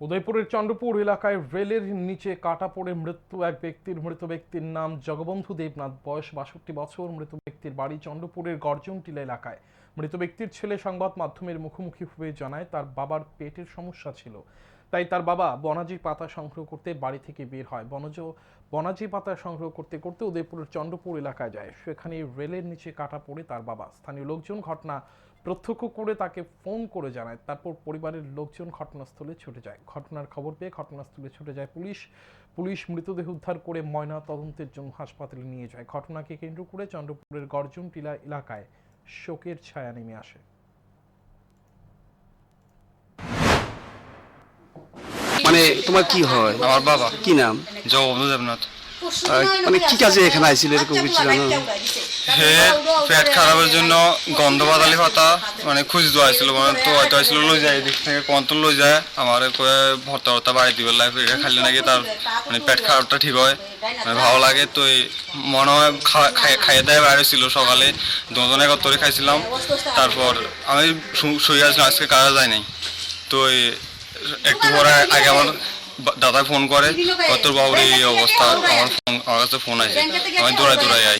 উদয়পুরের চন্দ্রপুর এলাকায় রেলের নিচে কাটা পড়ে মৃত্যু এক ব্যক্তির। মৃত ব্যক্তির নাম জগবন্ধু দেবনাথ। বয়স বাষট্টি বছর। মৃত ব্যক্তির বাড়ি চন্দ্রপুরের গর্জনটিলা এলাকায়। মৃত ব্যক্তির ছেলে সংবাদ মাধ্যমের মুখোমুখি হয়ে জানায়, তার বাবার পেটের সমস্যা ছিল। তাই তার বাবা বনাজি পাতা সংগ্রহ করতে বাড়ি থেকে বের হয়। বনজ, বনাজি পাতা সংগ্রহ করতে করতে উদয়পুরের চন্দ্রপুর এলাকায় যায়। সেখানে রেলের নিচে কাটা পড়ে তার বাবা। স্থানীয় লোকজন ঘটনা প্রত্যক্ষ করে তাকে ফোন করে জানায়। তারপর পরিবারের লোকজন ঘটনাস্থলে ছুটে যায়। ঘটনার খবর পেয়ে ঘটনাস্থলে ছুটে যায় পুলিশ। পুলিশ মৃতদেহ উদ্ধার করে ময়না তদন্তের জন্য হাসপাতালে নিয়ে যায়। ঘটনাকে কেন্দ্র করে চন্দ্রপুরের গর্জন টিলা এলাকায় শোকের ছায়া নেমে আসে। মানে তোমার কি হয়? আমার বাবা। কি নাম? জগবন্ধু দেবনাথ। মানে কি কাজে এখানে আইছিল এরকম কিছু জানো হে পেট খারাপের জন্য গন্ধ বাদালি পাতা মানে খুঁজে দেওয়া হয়েছিল মানে তো হয়তো হয়েছিল লই যায় এদিক থেকে কন্ট্রোল লই যায় আমার কয়ে ভর্তা ভর্তা বাড়ি দিবে লাইফ এটা খাইলে নাকি তার মানে পেট খারাপটা ঠিক হয় মানে ভালো লাগে তো এই মনে হয় খাইয়ে দেয় বাইরে ছিল সকালে দুজনে একত্রে খাইছিলাম তারপর আমি শু- শুয়ে আসলাম আজকে কাজে যায় নাই তো একটু পরে আগে আমার দাদা ফোন করে কত বাবুর এই অবস্থা আমার ফোন আমার কাছে ফোন আছে আমি দৌড়াই দৌড়াই আই।